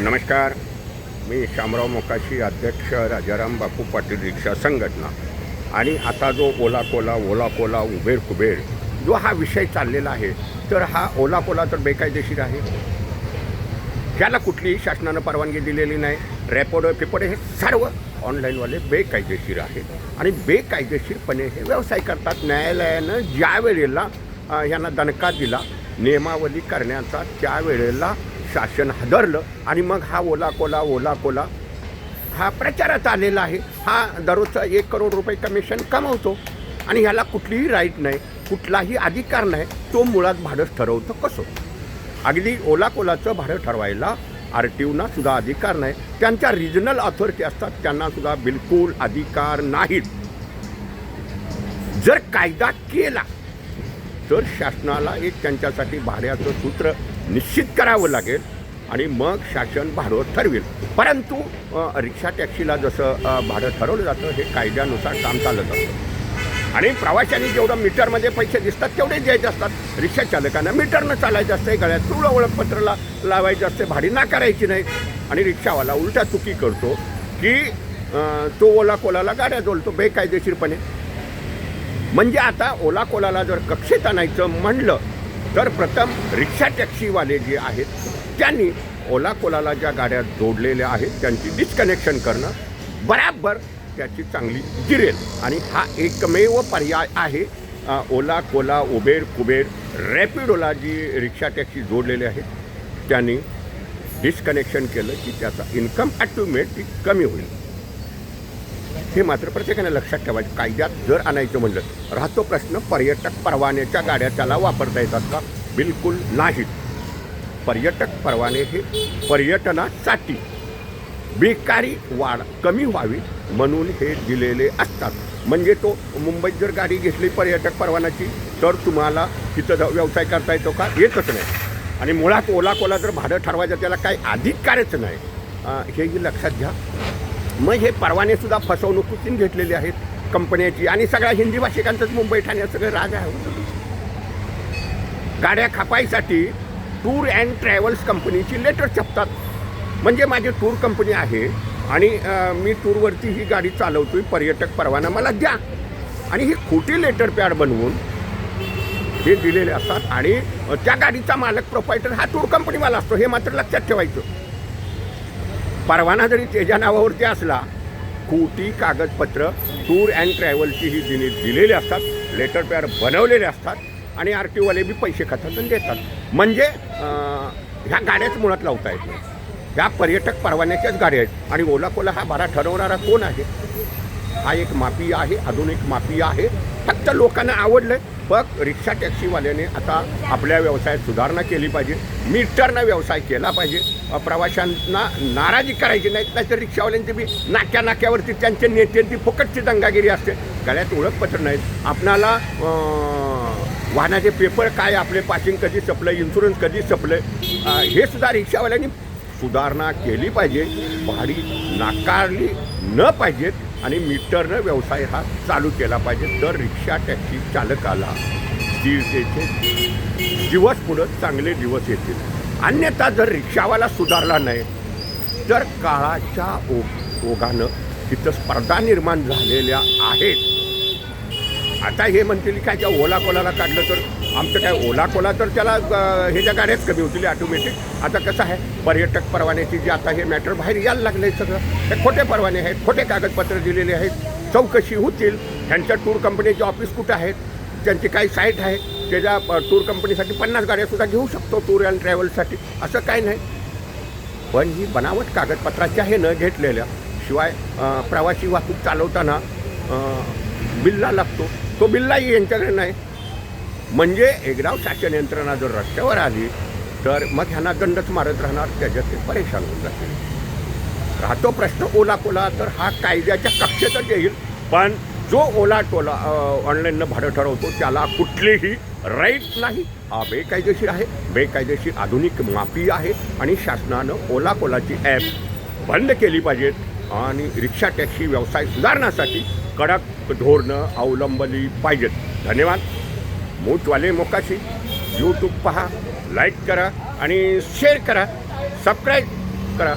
नमस्कार. मी शामराव मोकाशी अध्यक्ष राजाराम बापू पाटील रिक्षा संघटना. आणि आता जो Ola cola Ola cola Uber Kuber जो हा विषय चाललेला आहे तर हा ओला कोला तर बेकायदेशीर आहे. ज्याला कुठलीही शासनानं परवानगी दिलेली नाही. रॅपोडो पिपडे हे सर्व ऑनलाईनवाले बेकायदेशीर आहेत. आणि बेकायदेशीरपणे हे व्यवसाय करतात. न्यायालयानं ज्या वेळेला यांना दणका दिला नियमावली करण्याचा त्या वेळेला शासन हादरलं आणि मग हा ओला कोला ओला कोला हा प्रचारात आलेला आहे. हा दररोजचा एक करोड रुपये कमिशन कमवतो आणि ह्याला कुठलीही राईट नाही कुठलाही अधिकार नाही तो मुळात भाडं ठरवतो कसं? अगदी ओला कोलाचं भाडं ठरवायला आर टी ओना सुद्धा अधिकार नाही. त्यांच्या रिजनल ऑथॉरिटी असतात त्यांना सुद्धा बिलकुल अधिकार नाहीत. जर कायदा केला तर शासनाला एक त्यांच्यासाठी भाड्याचं सूत्र निश्चित करावं लागेल आणि मग शासन भाडं ठरवेल. परंतु रिक्षा टॅक्सीला जसं भाडं ठरवलं जातं हे कायद्यानुसार काम चालत असतं. आणि प्रवाशांनी जेवढं मीटरमध्ये पैसे दिसतात तेवढे द्यायचे असतात. रिक्षा चालकांना मीटरनं चालायचं असतं गळ्यात तुळ ओळखपत्रला लावायचं असते भाडी नाकारायची नाही. आणि रिक्षावाला उलटा चुकी करतो की तो ओला कोलाला गाड्या जोडतो बेकायदेशीरपणे. म्हणजे आता ओला कोलाला जर कक्षेत आणायचं म्हणलं तर प्रथम रिक्षा टॅक्सीवाले जे आहेत त्यांनी ओला कोलाला ज्या गाड्या जोडलेल्या आहेत त्यांची डिस्कनेक्शन करणं बराबर त्याची चांगली जिरेल. आणि हा एकमेव पर्याय आहे ओला कोला उबेर कुबेर रॅपिडोला जी रिक्षा टॅक्सी जोडलेले आहे त्यांनी डिस्कनेक्शन केलं की त्याचा इन्कम ॲक्टिव्हमेट कमी होईल. हे मात्र प्रत्येकाने लक्षात ठेवायचं कायद्यात जर आणायचं म्हणलं राहतो प्रश्न पर्यटक परवान्याच्या गाड्या त्याला वापरता येतात का? बिलकुल नाहीत पर्यटक परवाने हे पर्यटनासाठी बेकारी वाढ कमी व्हावी म्हणून हे दिलेले असतात. म्हणजे तो मुंबईत जर गाडी घेतली पर्यटक परवान्याची तर तुम्हाला तिथं व्यवसाय करता येतो का? येतच नाही. आणि मुळात ओला कोला जर भाडं ठरवायचं त्याला काही अधिकारच नाही. हेही लक्षात घ्या. मग हे परवानेसुद्धा फसवणुकीतून घेतलेले आहेत कंपन्याची? आणि सगळ्या हिंदी भाषिकांचंच मुंबई ठाण्यात सगळं राग आहे. गाड्या खपायसाठी टूर अँड ट्रॅव्हल्स कंपनीची लेटर छापतात. म्हणजे माझी टूर कंपनी आहे आणि मी टूरवरती ही गाडी चालवतोय पर्यटक परवाना मला द्या. आणि ही खोटी लेटर पॅड बनवून हे दिलेले असतात. आणि त्या गाडीचा मालक प्रोपायटर हा टूर कंपनीवाला असतो. हे मात्र लक्षात ठेवायचं. परवाना जरी त्याच्या नावावरती असला खोटी कागदपत्र टूर अँड ट्रॅव्हलची ही दिली दिलेली असतात लेटर पॅड बनवलेले असतात आणि आर टी ओवाले बी पैसे खातात आणि देतात. म्हणजे ह्या गाड्याच मुळात लावता येत नाही. ह्या पर्यटक परवान्याच्याच गाड्या आहेत. आणि ओला कोला हा भाडा ठरवणारा कोण आहे? हा एक माफी आहे अजून एक माफी आहे. फक्त लोकांना आवडलं पण रिक्षा टॅक्सीवाल्याने आता आपल्या व्यवसायात सुधारणा केली पाहिजे. मीटरनं व्यवसाय केला पाहिजे. प्रवाशांना नाराजी करायची नाही नाहीतर रिक्षावाल्यांची बी नाक्या नाक्यावरती त्यांचे नेत्यांची फुकटची दंगागिरी असते. गळ्यात ओळखपत्र नाहीत. आपणाला वाहनाचे पेपर काय आपले पासिंग कधी सपलं इन्शुरन्स कधी सपलं हे सुद्धा रिक्षावाल्यांनी सुधारणा केली पाहिजे. भाडी नाकारली न पाहिजेत. आणि मीटरनं व्यवसाय हा चालू केला पाहिजे. तर रिक्षा टॅक्सी चालकाला स्थिरतेचे दिवस पुढं चांगले दिवस येतील. अन्यथा जर रिक्षावाला सुधारला नाही तर काळाच्या ओ ओघानं तिथं स्पर्धा निर्माण झालेल्या आहेत. आता हे म्हणतील काय त्या ओला कोलाला काढलं तर आमचं काय ओला कोला तर त्याला अं, हे ज्या गाड्याच कमी होतील ऑटोमॅटिक आता कसं आहे पर्यटक परवान्याची जी आता हे मॅटर बाहेर यायला लागलं आहे सगळं. हे खोटे परवाने आहेत खोटे कागदपत्र दिलेले आहेत. चौकशी होतील. ह्यांच्या टूर कंपनीचे ऑफिस कुठं आहेत? त्यांची काही साईट आहे? त्याच्या टूर कंपनीसाठी पन्नास गाड्यासुद्धा घेऊ शकतो टूर अँड ट्रॅव्हल्ससाठी असं काय नाही. पण ही बनावट कागदपत्राच्या हे न घेतलेल्या शिवाय प्रवासी वाहतूक चालवताना बिल्ला लागतो. तो बिल्लाही यांच्याकडे नाही. म्हणजे एकदा शासन यंत्रणा जर रस्त्यावर आली तर मग ह्यांना दंडच मारत राहणार त्याच्यात ते परेशान होऊन जातील. राहतो प्रश्न ओला कोला तर हा कायद्याच्या कक्षेतच येईल. पण जो ओला टोला ऑनलाईननं भाडं ठरवतो त्याला कुठलीही राईट नाही. हा बेकायदेशीर आहे. बेकायदेशीर आधुनिक माफी आहे आणि शासनानं ओला कोलाची ॲप बंद केली पाहिजेत आणि रिक्षा टॅक्सी व्यवसाय सुधारण्यासाठी कडक धोरणं अवलंबली पाहिजेत. धन्यवाद. मूठवाले मोकाशी यूट्यूब पहा लाईक करा आणि शेअर करा सबस्क्राईब करा.